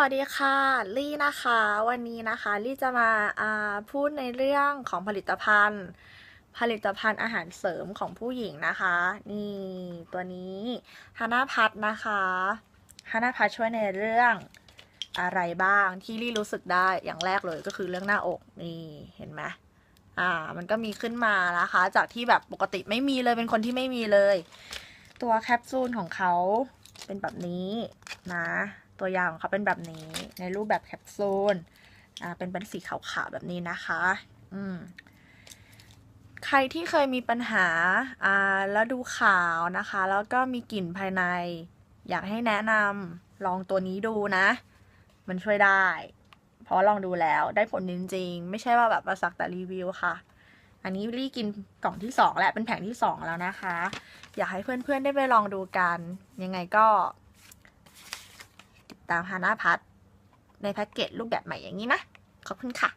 วัสดีค่ะ ลี่นะคะ วันนี้นะคะ ลี่จะมาาพูดในเรื่องของผลิตภัณฑ์ ผลิตภัณฑ์อาหารเสริมของผู้หญิงนะคะ นี่ตัวนี้ฮานาพัทนะคะฮานาพัทช่วยในเรื่องอะไรบ้างที่ลี่รู้สึกได้อย่างแรกเลยก็คือเรื่องหน้าอกนี่เห็นไหมอ่า มันก็มีขึ้นมานะคะ จากที่แบบปกติไม่มีเลยเป็นคนที่ไม่มีเลย ตัวแคปซูลของเขาเป็นแบบนี้นะ ตัวอย่างของเขาเป็นแบบนี้ในรูปแบบแคปซูลอ่าเป็นเป็นสีขาวๆแบบนี้นะคะอืมใครที่เคยมีปัญหาอ่าแล้วดูขาวนะคะ แล้วก็มีกลิ่นภายใน อยากให้แนะนำลองตัวนี้ดูนะ มันช่วยได้ เพราะลองดูแล้วได้ผลจริงๆ ไม่ใช่ว่าแบบมาสักแต่รีวิวค่ะ อันนี้ลี่กินกล่องที่สองแล้วเป็นแผงที่สองแล้วนะคะ อยากให้เพื่อนๆได้ไปลองดูกัน ยังไงก็ ตามฮานาพัทในแพ็กเกจรูปแบบใหม่อย่างนี้นะ ขอบคุณค่ะ